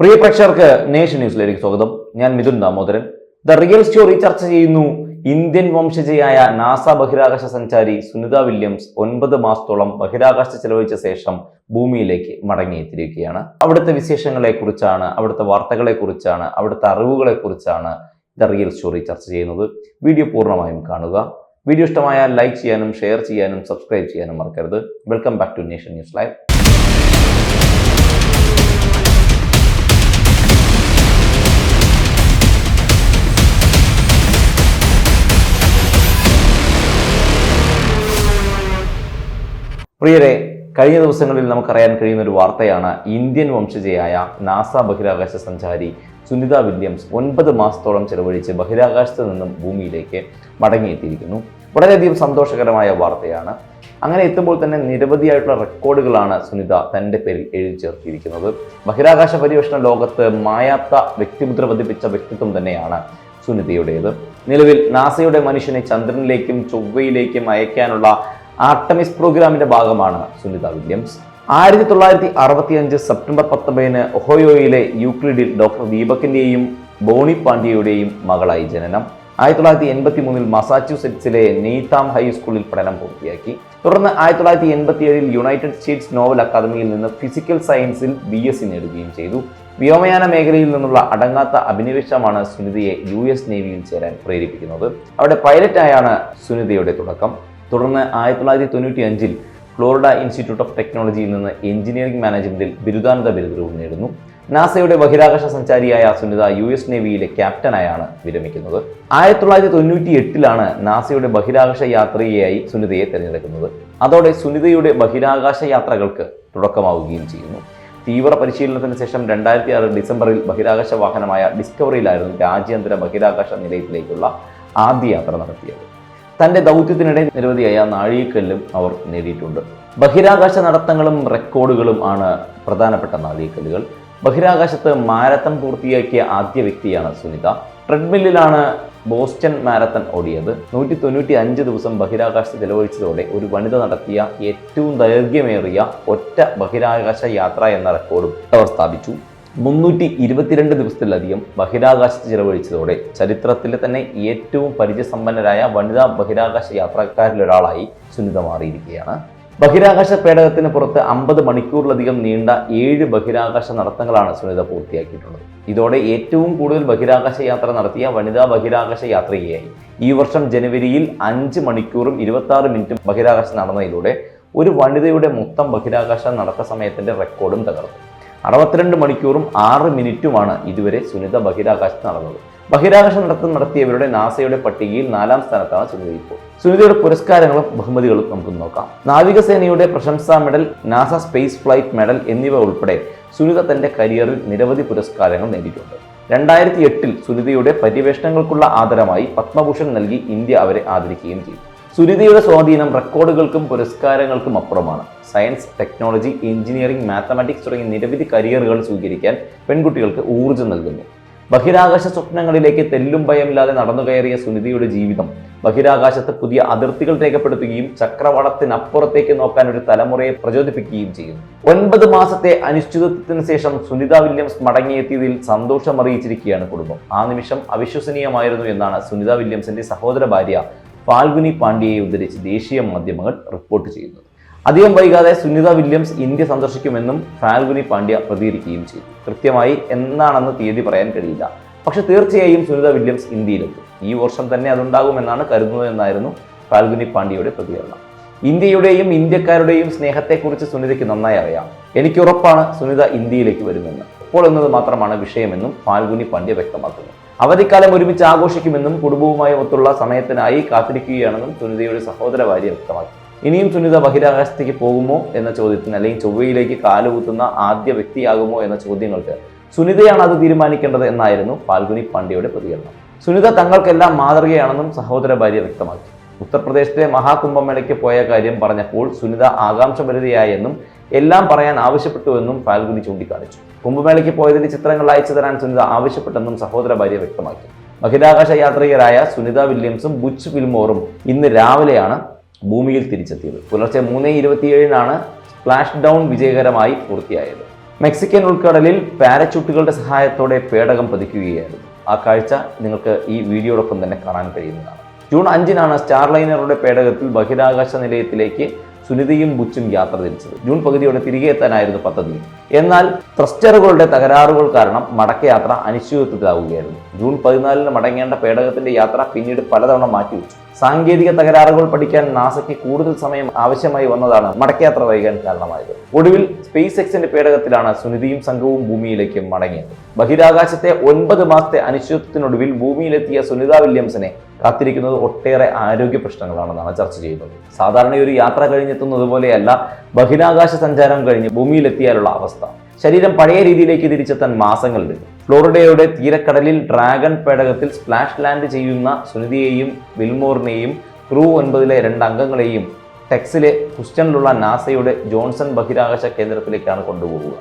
പ്രിയ പ്രേക്ഷകർക്ക് നേഷൻ ന്യൂസിലേക്ക് സ്വാഗതം. ഞാൻ Mithun Damodaran. The real story ചർച്ച ചെയ്യുന്നു ഇന്ത്യൻ വംശജയായ നാസ ബഹിരാകാശ സഞ്ചാരി സുനിത വില്യംസ് ഒൻപത് മാസത്തോളം ബഹിരാകാശ ചെലവഴിച്ച ശേഷം ഭൂമിയിലേക്ക് മടങ്ങിയെത്തിയിരിക്കുകയാണ്. അവിടുത്തെ വിശേഷങ്ങളെ കുറിച്ചാണ് അവിടുത്തെ വാർത്തകളെ കുറിച്ചാണ് അവിടുത്തെ അറിവുകളെ കുറിച്ചാണ് ദ റിയൽ സ്റ്റോറി ചർച്ച ചെയ്യുന്നത്. വീഡിയോ പൂർണമായും കാണുക. വീഡിയോ ഇഷ്ടമായാൽ ലൈക്ക് ചെയ്യാനും ഷെയർ ചെയ്യാനും സബ്സ്ക്രൈബ് ചെയ്യാനും മറക്കരുത്. Welcome back to nation news live. പ്രിയരെ കഴിഞ്ഞ ദിവസങ്ങളിൽ നമുക്കറിയാൻ കഴിയുന്ന ഒരു വാർത്തയാണ് ഇന്ത്യൻ വംശജയായ നാസ ബഹിരാകാശ സഞ്ചാരി സുനിത വില്യംസ് ഒൻപത് മാസത്തോളം ചെലവഴിച്ച് ബഹിരാകാശത്ത് നിന്നും ഭൂമിയിലേക്ക് മടങ്ങിയെത്തിയിരിക്കുന്നു. വളരെയധികം സന്തോഷകരമായ വാർത്തയാണ്. അങ്ങനെ എത്തുമ്പോൾ തന്നെ നിരവധിയായിട്ടുള്ള റെക്കോർഡുകളാണ് സുനിത തന്റെ പേരിൽ എഴുതി ചേർത്തിയിരിക്കുന്നത് ബഹിരാകാശ പര്യവേഷണ ലോകത്ത് മായാത്ത വ്യക്തിമുദ്ര പതിപ്പിച്ച വ്യക്തിത്വം തന്നെയാണ് സുനിതയുടേത്. നിലവിൽ നാസയുടെ മനുഷ്യനെ ചന്ദ്രനിലേക്കും ചൊവ്വയിലേക്കും അയക്കാനുള്ള ആർട്ടമിസ് പ്രോഗ്രാമിന്റെ ഭാഗമാണ് സുനിത വില്യംസ്. ആയിരത്തി തൊള്ളായിരത്തി അറുപത്തി അഞ്ച് സെപ്റ്റംബർ പത്തൊമ്പതിന് ഒഹോയോയിലെ യൂക്ലിഡിൽ ഡോക്ടർ ദീപകിന്റെയും ബോണി പാണ്ഡ്യയുടെയും മകളായി ജനനം. ആയിരത്തി തൊള്ളായിരത്തി എൺപത്തി മൂന്നിൽ മസാച്യൂസെറ്റ്സിലെ നെയ്താം ഹൈസ്കൂളിൽ പഠനം പൂർത്തിയാക്കി. തുടർന്ന് ആയിരത്തി തൊള്ളായിരത്തി എൺപത്തി ഏഴിൽ യുണൈറ്റഡ് സ്റ്റേറ്റ്സ് നോവൽ അക്കാദമിയിൽ നിന്ന് ഫിസിക്കൽ സയൻസിൽ ബി എസ് സി നേടുകയും ചെയ്തു. വ്യോമയാന മേഖലയിൽ നിന്നുള്ള അടങ്ങാത്ത അഭിനിവേശമാണ് സുനിതയെ യു എസ് നേവിയിൽ ചേരാൻ പ്രേരിപ്പിക്കുന്നത്. അവിടെ പൈലറ്റായാണ് സുനിതയുടെ തുടക്കം. തുടർന്ന് ആയിരത്തി തൊള്ളായിരത്തി തൊണ്ണൂറ്റി അഞ്ചിൽ ഫ്ലോറിഡ ഇൻസ്റ്റിറ്റ്യൂട്ട് ഓഫ് ടെക്നോളജിയിൽ നിന്ന് എഞ്ചിനീയറിംഗ് മാനേജ്മെന്റിൽ ബിരുദാനന്ദ ബിരുദവും നേടുന്നു. നാസയുടെ ബഹിരാകാശ സഞ്ചാരിയായ സുനിത യു എസ് നേവിയിലെ ക്യാപ്റ്റനായാണ് വിരമിക്കുന്നത്. ആയിരത്തി തൊള്ളായിരത്തി തൊണ്ണൂറ്റി എട്ടിലാണ് നാസയുടെ ബഹിരാകാശ യാത്രികയായി സുനിതയെ തിരഞ്ഞെടുക്കുന്നത്. അതോടെ സുനിതയുടെ ബഹിരാകാശ യാത്രകൾക്ക് തുടക്കമാവുകയും ചെയ്യുന്നു. തീവ്ര പരിശീലനത്തിന് ശേഷം രണ്ടായിരത്തി ആറ് ഡിസംബറിൽ ബഹിരാകാശ വാഹനമായ ഡിസ്കവറിയിലായിരുന്നു രാജ്യാന്തര ബഹിരാകാശ നിലയത്തിലേക്കുള്ള ആദ്യ യാത്ര നടത്തിയത്. തന്റെ ദൗത്യത്തിനിടെ നിരവധിയായ നാഴികക്കല്ലും അവർ നേടിയിട്ടുണ്ട്. ബഹിരാകാശ നടത്തങ്ങളും റെക്കോർഡുകളും ആണ് പ്രധാനപ്പെട്ട നാഴികക്കല്ലുകൾ. ബഹിരാകാശത്ത് മാരത്തൺ പൂർത്തിയാക്കിയ ആദ്യ വ്യക്തിയാണ് സുനിത. ട്രെഡ്മില്ലിലാണ് ബോസ്റ്റൺ മാരത്തൺ ഓടിയത്. നൂറ്റി തൊണ്ണൂറ്റി അഞ്ച് ദിവസം ബഹിരാകാശത്ത് ചെലവഴിച്ചതോടെ ഒരു വനിത നടത്തിയ ഏറ്റവും ദൈർഘ്യമേറിയ ഒറ്റ ബഹിരാകാശ യാത്ര എന്ന റെക്കോർഡും അവർ സ്ഥാപിച്ചു. മുന്നൂറ്റി ഇരുപത്തിരണ്ട് ദിവസത്തിലധികം ബഹിരാകാശത്ത് ചിലവഴിച്ചതോടെ ചരിത്രത്തിലെ തന്നെ ഏറ്റവും പരിചയസമ്പന്നരായ വനിതാ ബഹിരാകാശ യാത്രക്കാരിലൊരാളായി സുനിത മാറിയിരിക്കുകയാണ്. ബഹിരാകാശ പേടകത്തിന് പുറത്ത് അമ്പത് മണിക്കൂറിലധികം നീണ്ട ഏഴ് ബഹിരാകാശ നടത്തങ്ങളാണ് സുനിത പൂർത്തിയാക്കിയിട്ടുള്ളത്. ഇതോടെ ഏറ്റവും കൂടുതൽ ബഹിരാകാശ യാത്ര നടത്തിയ വനിതാ ബഹിരാകാശ യാത്രികയായി. ഈ വർഷം ജനുവരിയിൽ അഞ്ച് മണിക്കൂറും ഇരുപത്തി മിനിറ്റും ബഹിരാകാശം നടന്നതിലൂടെ ഒരു വനിതയുടെ മൊത്തം ബഹിരാകാശ നടത്ത സമയത്തിന്റെ റെക്കോർഡും തകർന്നു. അറുപത്തിരണ്ട് മണിക്കൂറും ആറ് മിനിറ്റുമാണ് ഇതുവരെ സുനിത ബഹിരാകാശത്ത് നടന്നത്. ബഹിരാകാശ നടത്തം നടത്തിയവരുടെ നാസയുടെ പട്ടികയിൽ നാലാം സ്ഥാനത്താണ് സുനിത ഇപ്പോൾ. സുനിതയുടെ പുരസ്കാരങ്ങളും ബഹുമതികളും നമുക്ക് നോക്കാം. നാവികസേനയുടെ പ്രശംസാ medal NASA space flight medal എന്നിവ ഉൾപ്പെടെ സുനിത തന്റെ കരിയറിൽ നിരവധി പുരസ്കാരങ്ങൾ നേടിയിട്ടുണ്ട്. രണ്ടായിരത്തി എട്ടിൽ സുനിതയുടെ പര്യവേഷണങ്ങൾക്കുള്ള ആദരമായി പത്മഭൂഷൺ നൽകി ഇന്ത്യ അവരെ ആദരിക്കുകയും ചെയ്തു. സുനിതയുടെ സ്വാധീനം റെക്കോർഡുകൾക്കും പുരസ്കാരങ്ങൾക്കും അപ്പുറമാണ്. സയൻസ് ടെക്നോളജി എഞ്ചിനീയറിംഗ് മാത്തമാറ്റിക്സ് തുടങ്ങിയ നിരവധി കരിയറുകൾ സ്വീകരിക്കാൻ പെൺകുട്ടികൾക്ക് ഊർജം നൽകുന്നു. ബഹിരാകാശ സ്വപ്നങ്ങളിലേക്ക് തെല്ലും ഭയമില്ലാതെ നടന്നു കയറിയ സുനിതയുടെ ജീവിതം ബഹിരാകാശത്ത് പുതിയ അതിർത്തികൾ രേഖപ്പെടുത്തുകയും ചക്രവാളത്തിനപ്പുറത്തേക്ക് നോക്കാൻ ഒരു തലമുറയെ പ്രചോദിപ്പിക്കുകയും ചെയ്യുന്നു. ഒൻപത് മാസത്തെ അനിശ്ചിതത്വത്തിന് ശേഷം സുനിത വില്യംസ് മടങ്ങിയെത്തിയതിൽ സന്തോഷം അറിയിച്ചിരിക്കുകയാണ് കുടുംബം. ആ നിമിഷം അവിശ്വസനീയമായിരുന്നു എന്നാണ് സുനിത വില്യംസിന്റെ സഹോദര ഭാര്യ ഫാൽഗുനി പാണ്ഡ്യയെ ഉദ്ധരിച്ച് ദേശീയ മാധ്യമങ്ങൾ റിപ്പോർട്ട് ചെയ്യുന്നത്. അധികം വൈകാതെ സുനിത വില്യംസ് ഇന്ത്യ സന്ദർശിക്കുമെന്നും ഫാൽഗുനി പാണ്ഡ്യ പ്രതികരിക്കുകയും ചെയ്തു. കൃത്യമായി എന്താണെന്ന് തീയതി പറയാൻ കഴിയില്ല. പക്ഷെ തീർച്ചയായും സുനിത വില്യംസ് ഇന്ത്യയിലെത്തും. ഈ വർഷം തന്നെ അതുണ്ടാകുമെന്നാണ് കരുതുന്നതെന്നായിരുന്നു ഫാൽഗുനി പാണ്ഡ്യയുടെ പ്രതികരണം. ഇന്ത്യയുടെയും ഇന്ത്യക്കാരുടെയും സ്നേഹത്തെക്കുറിച്ച് സുനിതയ്ക്ക് നന്നായി അറിയാം. എനിക്ക് ഉറപ്പാണ് സുനിത ഇന്ത്യയിലേക്ക് വരുമെന്ന്. അപ്പോൾ എന്നത് മാത്രമാണ് വിഷയമെന്നും ഫാൽഗുനി പാണ്ഡ്യ വ്യക്തമാക്കുന്നു. അവധിക്കാലം ഒരുമിച്ച് ആഘോഷിക്കുമെന്നും കുടുംബവുമായി ഒത്തുള്ള സമയത്തിനായി കാത്തിരിക്കുകയാണെന്നും സുനിതയുടെ സഹോദര ഭാര്യ വ്യക്തമാക്കി. ഇനിയും സുനിത ബഹിരാകാശത്തേക്ക് പോകുമോ എന്ന ചോദ്യത്തിന് അല്ലെങ്കിൽ ചൊവ്വയിലേക്ക് കാലുകുത്തുന്ന ആദ്യ വ്യക്തിയാകുമോ എന്ന ചോദ്യങ്ങൾക്ക് സുനിതയാണ് അത് തീരുമാനിക്കേണ്ടത് എന്നായിരുന്നു ഫാൽഗുനി പാണ്ഡ്യയുടെ പ്രതികരണം. സുനിത തങ്ങൾക്കെല്ലാം മാതൃകയാണെന്നും സഹോദര ഭാര്യ വ്യക്തമാക്കി. ഉത്തർപ്രദേശിലെ മഹാകുംഭമേളയ്ക്ക് പോയ കാര്യം പറഞ്ഞപ്പോൾ സുനിത ആകാംക്ഷഭരിതയായെന്നും എല്ലാം പറയാൻ ആവശ്യപ്പെട്ടുവെന്നും ഫാൽഗുനി ചൂണ്ടിക്കാണിച്ചു. കുംഭമേളയ്ക്ക് പോയതിന്റെ ചിത്രങ്ങൾ അയച്ചു തരാൻ സുനിത ആവശ്യപ്പെട്ടെന്നും സഹോദര ഭാര്യ വ്യക്തമാക്കി. ബഹിരാകാശ യാത്രികരായ സുനിത വില്യംസും ബുച്ച് ഫിൽമോറും ഇന്ന് രാവിലെയാണ് ഭൂമിയിൽ തിരിച്ചെത്തിയത്. പുലർച്ചെ മൂന്ന് ഇരുപത്തിയേഴിനാണ് സ്പ്ലാഷ് ഡൗൺ വിജയകരമായി പൂർത്തിയായത്. മെക്സിക്കൻ ഉൾക്കടലിൽ പാരച്യൂട്ടുകളുടെ സഹായത്തോടെ പേടകം പതിക്കുകയായിരുന്നു. ആ കാഴ്ച നിങ്ങൾക്ക് ഈ വീഡിയോടൊപ്പം തന്നെ കാണാൻ കഴിയുന്നതാണ്. ജൂൺ അഞ്ചിനാണ് സ്റ്റാർലൈനറുടെ പേടകത്തിൽ ബഹിരാകാശ നിലയത്തിലേക്ക് സുനിതയും ബുച്ചും യാത്ര തിരിച്ചത്. ജൂൺ പകുതിയോടെ തിരികെ എത്താനായിരുന്നു പദ്ധതി. എന്നാൽ ത്രസ്റ്ററുകളുടെ തകരാറുകൾ കാരണം മടക്കയാത്ര അനിശ്ചിതത്വത്തിലാവുകയായിരുന്നു. ജൂൺ പതിനാലിന് മടങ്ങേണ്ട പേടകത്തിന്റെ യാത്ര പിന്നീട് പലതവണ മാറ്റിവെച്ചു. സാങ്കേതിക തകരാറുകൾ പഠിക്കാൻ നാസയ്ക്ക് കൂടുതൽ സമയം ആവശ്യമായി വന്നതാണ് മടക്കയാത്ര വൈകാൻ കാരണമായത്. ഒടുവിൽ സ്പേസ് എക്സിന്റെ പേടകത്തിലാണ് സുനിധിയും സംഘവും ഭൂമിയിലേക്ക് മടങ്ങിയത്. ബഹിരാകാശത്തെ ഒൻപത് മാസത്തെ അനിശ്ചിതത്വത്തിനൊടുവിൽ ഭൂമിയിലെത്തിയ സുനിത വില്യംസിനെ കാത്തിരിക്കുന്നത് ഒട്ടേറെ ആരോഗ്യ പ്രശ്നങ്ങളാണെന്നാണ് ചർച്ച ചെയ്യുന്നത് സാധാരണ ഒരു യാത്ര കഴിഞ്ഞെത്തുന്നത് പോലെയല്ല ബഹിരാകാശ സഞ്ചാരം കഴിഞ്ഞ് ഭൂമിയിലെത്തിയാലുള്ള അവസ്ഥ. ശരീരം പഴയ രീതിയിലേക്ക് തിരിച്ചെത്താൻ മാസങ്ങളുണ്ട് ഫ്ലോറിഡയുടെ തീരക്കടലിൽ ഡ്രാഗൺ പേടകത്തിൽ സ്പ്ലാഷ് ലാൻഡ് ചെയ്യുന്ന സുനിതിയെയും വിൽമോറിനെയും ക്രൂ ഒൻപതിലെ രണ്ട് അംഗങ്ങളെയും ടെക്സിലെ ഹുസ്റ്റണിലുള്ള നാസയുടെ ജോൺസൺ ബഹിരാകാശ കേന്ദ്രത്തിലേക്കാണ് കൊണ്ടുപോകുക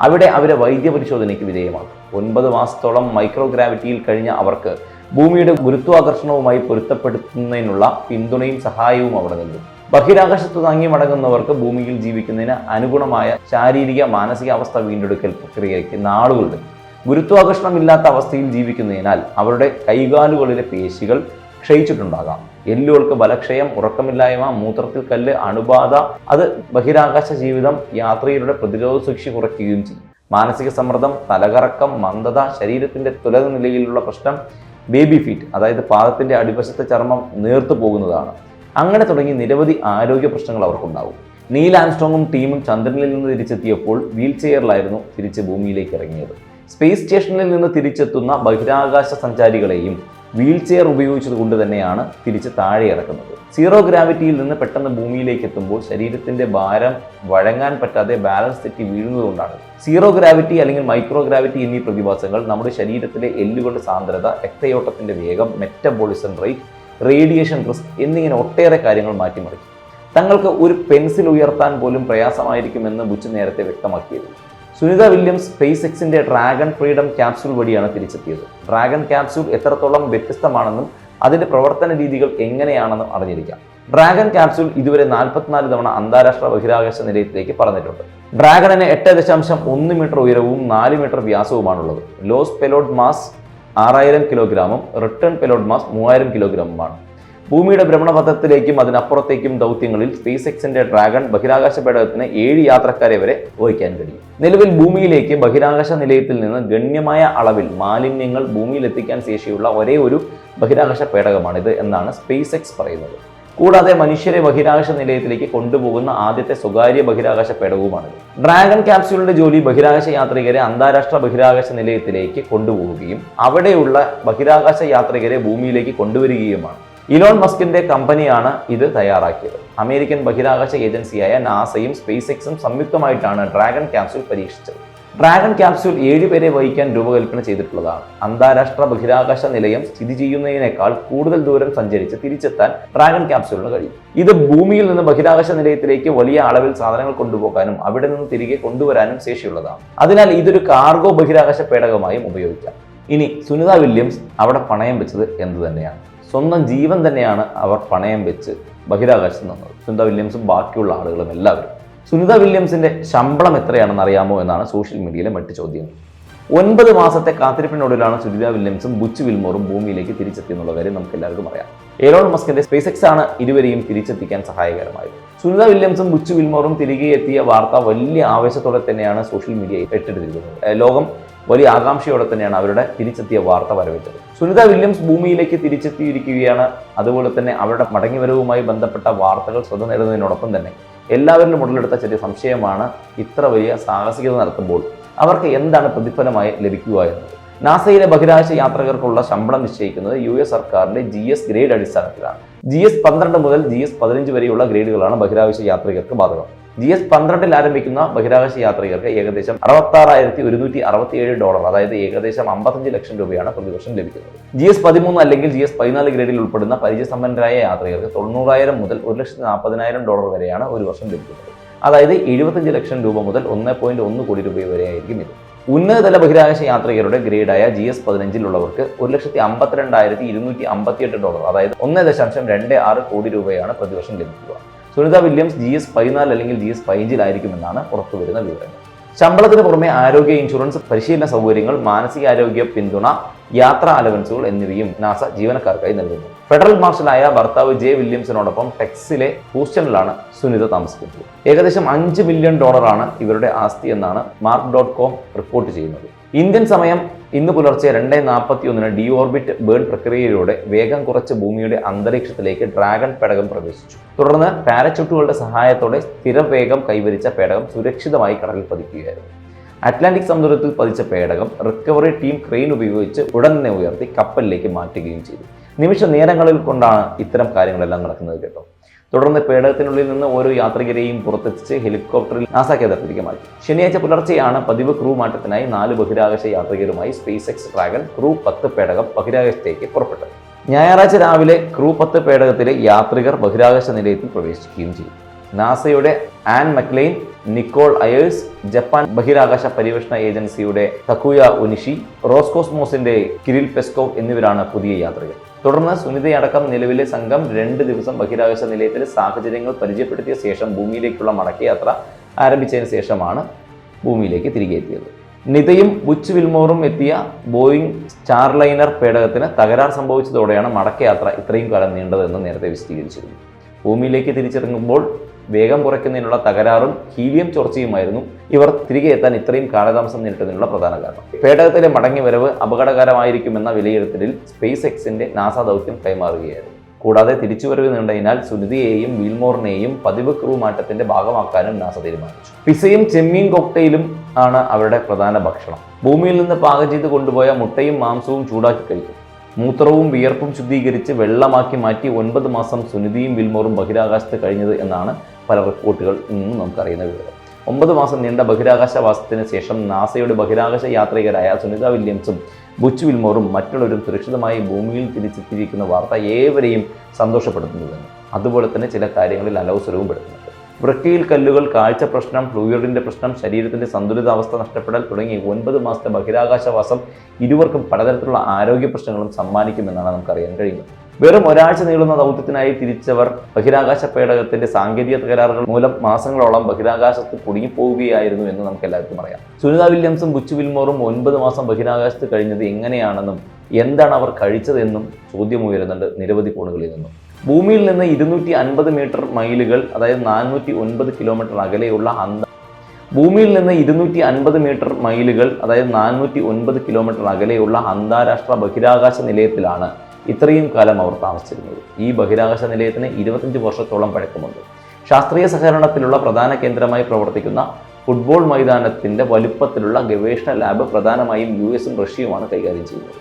അവിടെ അവരെ വൈദ്യപരിശോധനയ്ക്ക് വിധേയമാക്കും. ഒൻപത് മാസത്തോളം മൈക്രോഗ്രാവിറ്റിയിൽ കഴിഞ്ഞ അവർക്ക് ഭൂമിയുടെ ഗുരുത്വാകർഷണവുമായി പൊരുത്തപ്പെടുത്തുന്നതിനുള്ള പിന്തുണയും സഹായവും അവിടെ നൽകും. ബഹിരാകാശത്ത് തങ്ങി മടങ്ങുന്നവർക്ക് ഭൂമിയിൽ ജീവിക്കുന്നതിന് അനുഗുണമായ ശാരീരിക മാനസികാവസ്ഥ വീണ്ടെടുക്കൽ പ്രക്രിയയ്ക്ക് നാളുകളുണ്ട് ഗുരുത്വാകർഷണമില്ലാത്ത അവസ്ഥയിൽ ജീവിക്കുന്നതിനാൽ അവരുടെ കൈകാലുകളിലെ പേശികൾ ക്ഷയിച്ചിട്ടുണ്ടാകാം. എല്ലുകൾക്ക് ബലക്ഷയം ഉറക്കമില്ലായ്മ മൂത്രത്തിൽ കല്ല് അണുബാധ അത് ബഹിരാകാശ ജീവിതം യാത്രയിലൂടെ പ്രതിരോധ ശേഷി കുറയ്ക്കുകയും ചെയ്യും. മാനസിക സമ്മർദ്ദം തലകറക്കം മന്ദത ശരീരത്തിന്റെ തുലത നിലയിലുള്ള പ്രശ്നം ബേബി ഫീറ്റ് അതായത് പാദത്തിന്റെ അടിവശത്തെ ചർമ്മം നേർത്തു പോകുന്നതാണ്. അങ്ങനെ തുടങ്ങി നിരവധി ആരോഗ്യ പ്രശ്നങ്ങൾ അവർക്കുണ്ടാവും. നീൽ ആംസ്ട്രോങ്ങും ടീമും ചന്ദ്രനിൽ നിന്ന് തിരിച്ചെത്തിയപ്പോൾ വീൽ ചെയറിലായിരുന്നു തിരിച്ച് ഭൂമിയിലേക്ക് ഇറങ്ങിയത്. സ്പേസ് സ്റ്റേഷനിൽ നിന്ന് തിരിച്ചെത്തുന്ന ബഹിരാകാശ സഞ്ചാരികളെയും വീൽ ചെയർ ഉപയോഗിച്ചത് കൊണ്ട് തന്നെയാണ് തിരിച്ച് താഴെ ഇറക്കുന്നത്. സീറോ ഗ്രാവിറ്റിയിൽ നിന്ന് പെട്ടെന്ന് ഭൂമിയിലേക്ക് എത്തുമ്പോൾ ശരീരത്തിന്റെ ഭാരം വഴങ്ങാൻ പറ്റാതെ ബാലൻസ് തെറ്റി വീഴുന്നതുകൊണ്ടാണ്. സീറോ ഗ്രാവിറ്റി അല്ലെങ്കിൽ മൈക്രോ ഗ്രാവിറ്റി എന്നീ പ്രതിഭാസങ്ങൾ നമ്മുടെ ശരീരത്തിലെ എല്ലുകളുടെ സാന്ദ്രത രക്തയോട്ടത്തിന്റെ വേഗം മെറ്റബോളിസം റേറ്റ് റേഡിയേഷൻ റിസ്ക് എന്നിങ്ങനെ ഒട്ടേറെ കാര്യങ്ങൾ മാറ്റിമറിക്കും തങ്ങൾക്ക് ഒരു പെൻസിൽ ഉയർത്താൻ പോലും പ്രയാസമായിരിക്കുമെന്ന് ബുച്ച് നേരത്തെ വ്യക്തമാക്കിയിരുന്നു. സുനിത വില്യംസ് സ്പേസ് എക്സിന്റെ ഡ്രാഗൺ ഫ്രീഡം ക്യാപ്സ്യൂൾ വഴിയാണ് തിരിച്ചെത്തിയത്. ഡ്രാഗൺ ക്യാപ്സ്യൂൾ എത്രത്തോളം വ്യത്യസ്തമാണെന്നും അതിന്റെ പ്രവർത്തന രീതികൾ എങ്ങനെയാണെന്നും അറിഞ്ഞിരിക്കാം. ഡ്രാഗൺ ക്യാപ്സ്യൂൾ ഇതുവരെ നാൽപ്പത്തിനാല് തവണ അന്താരാഷ്ട്ര ബഹിരാകാശ നിലയത്തിലേക്ക് പറഞ്ഞിട്ടുണ്ട്. ഡ്രാഗണിന് എട്ട് ദശാംശം ഒന്ന് മീറ്റർ ഉയരവും നാല് മീറ്റർ വ്യാസവുമാണുള്ളത്. ലോസ് പെലോഡ് മാസ് ആറായിരം കിലോഗ്രാമും റിട്ടേൺ പെലോഡ് മാസ് മൂവായിരം കിലോഗ്രാമുമാണ്. ഭൂമിയുടെ ഭ്രമണപഥത്തിലേക്കും അതിനപ്പുറത്തേക്കും ദൗത്യങ്ങളിൽ സ്പേസ് എക്സിന്റെ ഡ്രാഗൺ ബഹിരാകാശ പേടകത്തിന് ഏഴ് യാത്രക്കാരെ വരെ വഹിക്കാൻ കഴിയും. നിലവിൽ ഭൂമിയിലേക്ക് ബഹിരാകാശ നിലയത്തിൽ നിന്ന് ഗണ്യമായ അളവിൽ മാലിന്യങ്ങൾ ഭൂമിയിൽ എത്തിക്കാൻ ശേഷിയുള്ള ഒരേ ഒരു ബഹിരാകാശ പേടകമാണിത് എന്നാണ് സ്പേസ് എക്സ് പറയുന്നത്. കൂടാതെ മനുഷ്യരെ ബഹിരാകാശ നിലയത്തിലേക്ക് കൊണ്ടുപോകുന്ന ആദ്യത്തെ സ്വകാര്യ ബഹിരാകാശ പേടകവുമാണിത്. ഡ്രാഗൺ ക്യാപ്സ്യൂളിന്റെ ജോലി ബഹിരാകാശ യാത്രികരെ അന്താരാഷ്ട്ര ബഹിരാകാശ നിലയത്തിലേക്ക് കൊണ്ടുപോവുകയും അവിടെയുള്ള ബഹിരാകാശ യാത്രികരെ ഭൂമിയിലേക്ക് കൊണ്ടുവരികയുമാണ്. ഇലോൺ മസ്കിന്റെ കമ്പനിയാണ് ഇത് തയ്യാറാക്കിയത്. അമേരിക്കൻ ബഹിരാകാശ ഏജൻസിയായ നാസയും സ്പേസ് എക്സും സംയുക്തമായിട്ടാണ് ഡ്രാഗൺ ക്യാപ്സ്യൂൾ പരീക്ഷിച്ചത്. ഡ്രാഗൺ ക്യാപ്സ്യൂൾ ഏഴുപേരെ വഹിക്കാൻ രൂപകൽപ്പന ചെയ്തിട്ടുള്ളതാണ്. അന്താരാഷ്ട്ര ബഹിരാകാശ നിലയം സ്ഥിതി ചെയ്യുന്നതിനേക്കാൾ കൂടുതൽ ദൂരം സഞ്ചരിച്ച് തിരിച്ചെത്താൻ ഡ്രാഗൺ ക്യാപ്സ്യൂളിന് കഴിയും. ഇത് ഭൂമിയിൽ നിന്ന് ബഹിരാകാശ നിലയത്തിലേക്ക് വലിയ അളവിൽ സാധനങ്ങൾ കൊണ്ടുപോകാനും അവിടെ നിന്ന് തിരികെ കൊണ്ടുവരാനും ശേഷിയുള്ളതാണ്. അതിനാൽ ഇതൊരു കാർഗോ ബഹിരാകാശ പേടകമായും ഉപയോഗിക്കാം. ഇനി സുനിത വില്യംസ് അവിടെ പണയം വെച്ചത് എന്ന് തന്നെയാണ് സ്വന്തം ജീവൻ തന്നെയാണ് അവർ പണയം വെച്ച് ബഹിരാകാശത്ത് നിന്നത്. സുനിത വില്യംസും ബാക്കിയുള്ള ആളുകളും എല്ലാവരും. സുനിത വില്യംസിന്റെ ശമ്പളം എത്രയാണെന്ന് അറിയാമോ എന്നാണ് സോഷ്യൽ മീഡിയയിലെ മറ്റ് ചോദ്യങ്ങൾ. ഒൻപത് മാസത്തെ കാത്തിരിപ്പിനൊടുവിലാണ് സുനിത വില്യംസും ബുച്ച് വിൽമോറും ഭൂമിയിലേക്ക് തിരിച്ചെത്തി എന്നുള്ള കാര്യം നമുക്ക് എല്ലാവർക്കും അറിയാം. എലോൺ മസ്കിന്റെ സ്പേസ് എക്സ് ആണ് ഇരുവരെയും തിരിച്ചെത്തിക്കാൻ സഹായകരമായത്. സുനിത വില്യംസും ബുച്ച് വിൽമോറും തിരികെ എത്തിയ വാർത്ത വലിയ ആവേശത്തോടെ തന്നെയാണ് സോഷ്യൽ മീഡിയയിൽ ഏറ്റെടുത്തിരിക്കുന്നത് ലോകം വലിയ ആകാംക്ഷയോടെ തന്നെയാണ് അവരുടെ തിരിച്ചെത്തിയ വാർത്ത വരവേറ്റത്. സുനിത വില്യംസ് ഭൂമിയിലേക്ക് തിരിച്ചെത്തിയിരിക്കുകയാണ്. അതുപോലെ തന്നെ അവരുടെ മടങ്ങിവരവുമായി ബന്ധപ്പെട്ട വാർത്തകൾ ശ്രദ്ധ നേടുന്നതിനോടൊപ്പം തന്നെ എല്ലാവരിലും ഉടലെടുത്ത ചെറിയ സംശയമാണ് ഇത്ര വലിയ സാഹസികത നടത്തുമ്പോൾ അവർക്ക് എന്താണ് പ്രതിഫലമായി ലഭിക്കുക എന്നത്. നാസയിലെ ബഹിരാകാശ യാത്രികർക്കുള്ള ശമ്പളം നിശ്ചയിക്കുന്നത് യു എസ് സർക്കാരിന്റെ ജി എസ് ഗ്രേഡ് അടിസ്ഥാനത്തിലാണ്. ജി എസ് പന്ത്രണ്ട് മുതൽ ജി എസ് പതിനഞ്ച് വരെയുള്ള ഗ്രേഡുകളാണ് ബഹിരാകാശ യാത്രികർക്ക് ബാധകം. ജി എസ് പന്ത്രണ്ടിൽ ആരംഭിക്കുന്ന ബഹിരാകാശ യാത്രികർക്ക് ഏകദേശം അറുപത്താറായിരത്തി ഒരുന്നൂറ്റി അറുപത്തിയേഴ് ഡോളർ അതായത് ഏകദേശം അമ്പത്തഞ്ച് ലക്ഷം രൂപയാണ് പ്രതിവർഷം ലഭിക്കുന്നത്. ജി എസ് പതിമൂന്ന് അല്ലെങ്കിൽ ജി എസ് പതിനാല് ഗ്രേഡിൽ ഉൾപ്പെടുന്ന പരിചയസമ്പന്നരായ യാത്രികർക്ക് തൊണ്ണൂറായിരം മുതൽ ഒരു ലക്ഷത്തി നാൽപ്പതിനായിരം ഡോളർ വരെയാണ് ഒരു വർഷം ലഭിക്കുന്നത്. അതായത് എഴുപത്തഞ്ച് ലക്ഷം രൂപ മുതൽ ഒന്ന് പോയിന്റ് ഒന്ന് കോടി രൂപ വരെയായിരിക്കും ഇത്. ഉന്നതതല ബഹിരാകാശ യാത്രികരുടെ ഗ്രേഡായ ജി എസ് പതിനഞ്ചിലുള്ളവർക്ക് ഒരു ലക്ഷത്തി അമ്പത്തിരണ്ടായിരത്തി ഇരുന്നൂറ്റി അമ്പത്തിയെട്ട് ഡോളർ അതായത് ഒന്ന് ദശാംശം രണ്ട് ആറ് കോടി രൂപയാണ് പ്രതിവർഷം ലഭിക്കുക. സുനിത വില്യംസ് ജി എസ് പതിനാല് അല്ലെങ്കിൽ ജി എസ് പതിനഞ്ചിലായിരിക്കുമെന്നാണ് പുറത്തുവരുന്ന വിവരങ്ങൾ. ശമ്പളത്തിന് പുറമെ ആരോഗ്യ ഇൻഷുറൻസ് പരിശീലന സൗകര്യങ്ങൾ മാനസികാരോഗ്യ പിന്തുണ യാത്രാ അലവൻസുകൾ എന്നിവയും നാസ ജീവനക്കാർക്കായി നൽകുന്നു. ഫെഡറൽ മാർഷലായ ഭർത്താവ് ജെ വില്യംസിനോടൊപ്പം ടെക്സിലെ ഹൂസ്റ്റണിലാണ് സുനിത താമസിക്കുന്നത്. ഏകദേശം അഞ്ച് മില്യൺ ഡോളറാണ് ഇവരുടെ ആസ്തി എന്നാണ് മാർക്ക് ഡോട്ട് കോം റിപ്പോർട്ട് ചെയ്യുന്നത്. ഇന്ത്യൻ സമയം ഇന്ന് പുലർച്ചെ രണ്ട് നാൽപ്പത്തി ഒന്നിന് ഡി ഓർബിറ്റ് ബേൺ പ്രക്രിയയിലൂടെ വേഗം കുറച്ച് ഭൂമിയുടെ അന്തരീക്ഷത്തിലേക്ക് ഡ്രാഗൺ പേടകം പ്രവേശിച്ചു. തുടർന്ന് പാരച്യൂട്ടുകളുടെ സഹായത്തോടെ സ്ഥിരവേഗം കൈവരിച്ച പേടകം സുരക്ഷിതമായി കടലിൽ പതിക്കുകയായിരുന്നു. അറ്റ്ലാന്റിക് സമുദ്രത്തിൽ പതിച്ച പേടകം റിക്കവറി ടീം ക്രെയിൻ ഉപയോഗിച്ച് ഉടൻ തന്നെ ഉയർത്തി കപ്പലിലേക്ക് മാറ്റുകയും ചെയ്തു. നിമിഷ നേരങ്ങളിൽ കൊണ്ടാണ് ഇത്തരം കാര്യങ്ങളെല്ലാം നടക്കുന്നത് കേട്ടോ. തുടർന്ന് പേടകത്തിനുള്ളിൽ നിന്ന് ഓരോ യാത്രികരെയും പുറത്തെത്തിച്ച് ഹെലികോപ്റ്ററിൽ നാസ കേന്ദ്രത്തിലേക്ക് ശനിയാഴ്ച പുലർച്ചെയാണ് പതിവ് ക്രൂ മാറ്റത്തിനായി നാല് ബഹിരാകാശ യാത്രികരുമായി സ്പേസ് എക്സ് ഡ്രാഗൺ ക്രൂ പത്ത് പേടകം ബഹിരാകാശത്തേക്ക് പുറപ്പെട്ടത്. ഞായറാഴ്ച രാവിലെ ക്രൂ പത്ത് പേടകത്തിലെ യാത്രികർ ബഹിരാകാശ നിലയത്തിൽ പ്രവേശിക്കുകയും ചെയ്തു. നാസയുടെ Anne McClain Nichole Ayers Japan ബഹിരാകാശ പര്യവേഷണ ഏജൻസിയുടെ തക്കുയ ഉനിഷി റോസ്കോസ്മോസിന്റെ കിരിൽ പെസ്കോവ് എന്നിവരാണ് പുതിയ യാത്രികർ. തുടർന്ന് സുനിതയടക്കം നിലവിലെ സംഘം രണ്ട് ദിവസം ബഹിരാകാശ നിലയത്തിലെ സാഹചര്യങ്ങൾ പരിചയപ്പെടുത്തിയ ശേഷം ഭൂമിയിലേക്കുള്ള മടക്കയാത്ര ആരംഭിച്ചതിന് ശേഷമാണ് ഭൂമിയിലേക്ക് തിരികെ എത്തിയത്. നിതയും ബുച്ച് വിൽമോറും എത്തിയ ബോയിങ് സ്റ്റാർലൈനർ പേടകത്തിന് തകരാർ സംഭവിച്ചതോടെയാണ് മടക്കയാത്ര ഇത്രയും കാലം നീണ്ടതെന്ന് നേരത്തെ വിശദീകരിച്ചിരുന്നു. ഭൂമിയിലേക്ക് തിരിച്ചിറങ്ങുമ്പോൾ വേഗം കുറയ്ക്കുന്നതിനുള്ള തകരാറും ഹീലിയം ചോർച്ചയുമായിരുന്നു. ഇവർ തിരികെ എത്താൻ ഇത്രയും കാലതാമസം നേരിട്ടതിനുള്ള പ്രധാന കാരണം. പേടകത്തിലെ മടങ്ങിവരവ് അപകടകരമായിരിക്കുമെന്ന വിലയിരുത്തലിൽ സ്പേസ് എക്സിന്റെ നാസ ദൗത്യം കൈമാറുകയായിരുന്നു. കൂടാതെ തിരിച്ചുവരവ് നീണ്ടതിനാൽ സുനിതിയെയും വീൽമോറിനെയും പതിവ് ക്രൂ മാറ്റത്തിന്റെ ഭാഗമാക്കാനും നാസ തീരുമാനിച്ചു. പിസയും ചെമ്മീൻ കോക്ടെയിലും ആണ് അവരുടെ പ്രധാന ഭക്ഷണം. ഭൂമിയിൽ നിന്ന് പാകം ചെയ്ത് കൊണ്ടുപോയ മുട്ടയും മാംസവും ചൂടാക്കി കഴിക്കും. മൂത്രവും വിയർപ്പും ശുദ്ധീകരിച്ച് വെള്ളമാക്കി മാറ്റി ഒൻപത് മാസം സുനിതിയും വിൽമോറും ബഹിരാകാശത്ത് കഴിഞ്ഞത് എന്നാണ് പല റിപ്പോർട്ടുകൾ നിന്നും നമുക്കറിയുന്ന വിവരം. ഒമ്പത് മാസം നീണ്ട ബഹിരാകാശവാസത്തിന് ശേഷം നാസയുടെ ബഹിരാകാശ യാത്രികരായ സുനിത വില്യംസും ബുച്ച് വിൽമോറും മറ്റുള്ളവരും സുരക്ഷിതമായി ഭൂമിയിൽ തിരിച്ചെത്തിയിരിക്കുന്ന വാർത്ത ഏവരെയും സന്തോഷപ്പെടുത്തുന്നതാണ് അതുപോലെ തന്നെ ചില കാര്യങ്ങളിൽ അലോസരവും പെടുത്തുന്നുണ്ട്. വൃക്കയിൽ കല്ലുകൾ കാഴ്ച പ്രശ്നം ഫ്ലൂയിഡിന്റെ പ്രശ്നം ശരീരത്തിന്റെ സന്തുലിതാവസ്ഥ നഷ്ടപ്പെടൽ തുടങ്ങി ഒൻപത് മാസത്തെ ബഹിരാകാശവാസം ഇരുവർക്കും പലതരത്തിലുള്ള ആരോഗ്യ പ്രശ്നങ്ങളും സമ്മാനിക്കുമെന്നാണ് നമുക്കറിയാൻ കഴിയുന്നത്. വെറും ഒരാഴ്ച നീളുന്ന ദൗത്യത്തിനായി തിരിച്ചവർ ബഹിരാകാശ പേടകത്തിന്റെ സാങ്കേതിക തകരാറുകൾ മൂലം മാസങ്ങളോളം ബഹിരാകാശത്ത് കുടുങ്ങിപ്പോവുകയായിരുന്നു എന്ന് നമുക്ക് എല്ലാവർക്കും അറിയാം. സുനിത വില്യംസും ബുച്ചു വിൽമോറും ഒൻപത് മാസം ബഹിരാകാശത്ത് കഴിഞ്ഞത് എങ്ങനെയാണെന്നും എന്താണ് അവർ കഴിച്ചതെന്നും ചോദ്യം ഉയരുന്നുണ്ട് നിരവധി കോണുകളിൽ നിന്നും. ഭൂമിയിൽ നിന്ന് ഇരുന്നൂറ്റി അൻപത് മീറ്റർ മൈലുകൾ അതായത് നാനൂറ്റി ഒൻപത് കിലോമീറ്റർ അകലെയുള്ള അന്ത ഭൂമിയിൽ നിന്ന് ഇരുന്നൂറ്റി അൻപത് മീറ്റർ മൈലുകൾ അതായത് നാനൂറ്റി ഒൻപത് കിലോമീറ്റർ അകലെയുള്ള അന്താരാഷ്ട്ര ബഹിരാകാശ നിലയത്തിലാണ് ഇത്രയും കാലം അവർ താമസിച്ചിരുന്നത്. ഈ ബഹിരാകാശ നിലയത്തിന് ഇരുപത്തഞ്ച് വർഷത്തോളം പഴക്കമുണ്ട്. ശാസ്ത്രീയ സഹകരണത്തിലുള്ള പ്രധാന കേന്ദ്രമായി പ്രവർത്തിക്കുന്ന ഫുട്ബോൾ മൈതാനത്തിന്റെ വലുപ്പത്തിലുള്ള ഗവേഷണ ലാബ് പ്രധാനമായും യു എസും റഷ്യയുമാണ് കൈകാര്യം ചെയ്യുന്നത്.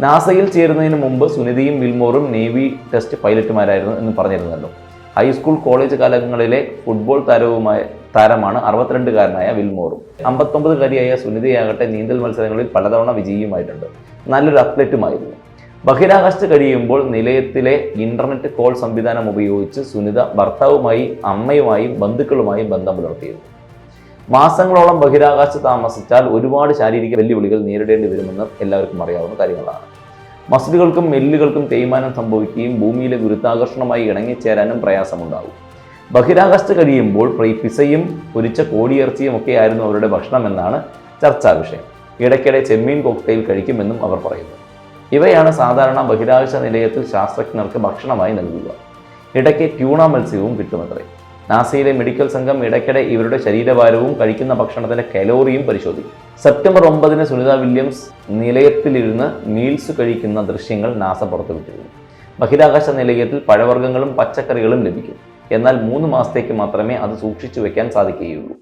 നാസയിൽ ചേരുന്നതിന് മുമ്പ് സുനിതയും വിൽമോറും നേവി ടെസ്റ്റ് പൈലറ്റുമാരായിരുന്നു എന്ന് പറഞ്ഞിരുന്നല്ലോ. ഹൈസ്കൂൾ കോളേജ് കാലങ്ങളിലെ ഫുട്ബോൾ താരവുമായ താരമാണ് അറുപത്തിരണ്ടുകാരനായ വിൽമോറും അമ്പത്തൊമ്പതുകാരിയായ സുനിതയാകട്ടെ നീന്തൽ മത്സരങ്ങളിൽ പലതവണ വിജയിയുമായിട്ടുണ്ട്. നല്ലൊരു അത്ലറ്റുമായിരുന്നു ബഹിരാകാശത്ത് കഴിയുമ്പോൾ നിലയത്തിലെ ഇന്റർനെറ്റ് കോൾ സംവിധാനം ഉപയോഗിച്ച് സുനിത ഭർത്താവുമായി അമ്മയുമായും ബന്ധുക്കളുമായും ബന്ധം പുലർത്തിയിരുന്നു. മാസങ്ങളോളം ബഹിരാകാശത്ത് താമസിച്ചാൽ ഒരുപാട് ശാരീരിക വെല്ലുവിളികൾ നേരിടേണ്ടി വരുമെന്ന് എല്ലാവർക്കും അറിയാവുന്ന കാര്യങ്ങളാണ്. മസിലുകൾക്കും മെല്ലുകൾക്കും തേയ്മാനം സംഭവിക്കുകയും ഭൂമിയിലെ ഗുരുത്വാകർഷണമായി ഇണങ്ങിച്ചേരാനും പ്രയാസമുണ്ടാകും. ബഹിരാകാശത്ത് കഴിയുമ്പോൾ പിസയും പൊരിച്ച കോടിയിറച്ചിയും ഒക്കെ ആയിരുന്നു അവരുടെ ഭക്ഷണമെന്നാണ് ചർച്ചാ വിഷയം. ഇടയ്ക്കിടെ ചെമ്മീൻ കോക്ടെയിൽ കഴിക്കുമെന്നും അവർ പറയുന്നു. ഇവയാണ് സാധാരണ ബഹിരാകാശ നിലയത്തിൽ ശാസ്ത്രജ്ഞർക്ക് ഭക്ഷണമായി നൽകുക. ഇടയ്ക്ക് ട്യൂണ മത്സ്യവും കിട്ടുമത്രേ. നാസയിലെ മെഡിക്കൽ സംഘം ഇടയ്ക്കിടെ ഇവരുടെ ശരീരഭാരവും കഴിക്കുന്ന ഭക്ഷണത്തിന്റെ കലോറിയും പരിശോധിക്കും. സെപ്റ്റംബർ ഒമ്പതിന് സുനിത വില്യംസ് നിലയത്തിലിരുന്ന് മീൽസ് കഴിക്കുന്ന ദൃശ്യങ്ങൾ നാസ പുറത്തുവിട്ടിരുന്നു. ബഹിരാകാശ നിലയത്തിൽ പഴവർഗങ്ങളും പച്ചക്കറികളും ലഭിക്കും. എന്നാൽ മൂന്ന് മാസത്തേക്ക് മാത്രമേ അത് സൂക്ഷിച്ചു വെക്കാൻ സാധിക്കുകയുള്ളൂ.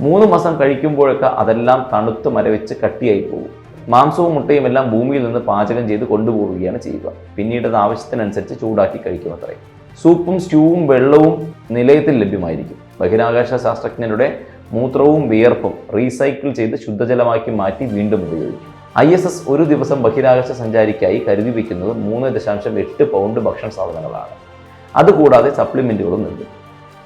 മൂന്ന് മാസം കഴിക്കുമ്പോഴൊക്കെ അതെല്ലാം തണുത്ത് മരവിച്ച് കട്ടിയായി പോകും. മാംസവും മുട്ടയും എല്ലാം ഭൂമിയിൽ നിന്ന് പാചകം ചെയ്ത് കൊണ്ടുപോവുകയാണ് ചെയ്യുക. പിന്നീട് അത് ആവശ്യത്തിനനുസരിച്ച് ചൂടാക്കി കഴിക്കുമത്രേ സൂപ്പും സ്റ്റൂവും വെള്ളവും നിലയത്തിൽ ലഭ്യമായിരിക്കും. ബഹിരാകാശ ശാസ്ത്രജ്ഞരുടെ മൂത്രവും വിയർപ്പും റീസൈക്കിൾ ചെയ്ത് ശുദ്ധജലമാക്കി മാറ്റി വീണ്ടും ഉപയോഗിക്കും. ഐ എസ് എസ് ഒരു ദിവസം ബഹിരാകാശ സഞ്ചാരിക്കായി കരുതി വയ്ക്കുന്നത് മൂന്ന് ദശാംശം എട്ട് പൗണ്ട് ഭക്ഷണ സാധനങ്ങളാണ്. അതുകൂടാതെ സപ്ലിമെന്റുകളും നൽകും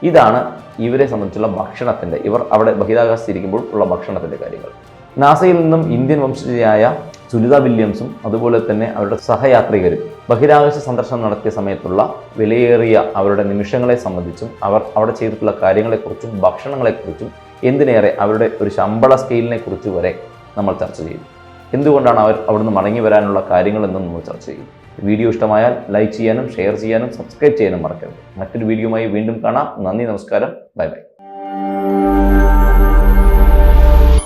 ഇതാണ് ഇവരെ സംബന്ധിച്ചുള്ള ഭക്ഷണത്തിന്റെ ഇവർ അവിടെ ബഹിരാകാശത്തിരിക്കുമ്പോൾ ഉള്ള ഭക്ഷണത്തിന്റെ കാര്യങ്ങൾ. നാസയിൽ നിന്നും ഇന്ത്യൻ വംശജയായ സുനിത വില്യംസും അതുപോലെ തന്നെ അവരുടെ സഹയാത്രികരും ബഹിരാകാശ സന്ദർശനം നടത്തിയ സമയത്തുള്ള വിലയേറിയ അവരുടെ നിമിഷങ്ങളെ സംബന്ധിച്ചും അവർ അവിടെ ചെയ്തിട്ടുള്ള കാര്യങ്ങളെക്കുറിച്ചും ഭക്ഷണങ്ങളെക്കുറിച്ചും എന്തിനേറെ അവരുടെ ഒരു ശമ്പള സ്കെയിലിനെ കുറിച്ച് വരെ നമ്മൾ ചർച്ച ചെയ്യും എന്തുകൊണ്ടാണ് അവർ അവിടുന്ന് മടങ്ങി വരാനുള്ള കാര്യങ്ങളെന്നും നമ്മൾ ചർച്ച ചെയ്യും വീഡിയോ ഇഷ്ടമായാൽ ലൈക്ക് ചെയ്യാനും ഷെയർ ചെയ്യാനും സബ്സ്ക്രൈബ് ചെയ്യാനും മറക്കരുത്. മറ്റൊരു വീഡിയോയുമായി വീണ്ടും കാണാം. നന്ദി നമസ്കാരം. Bye bye.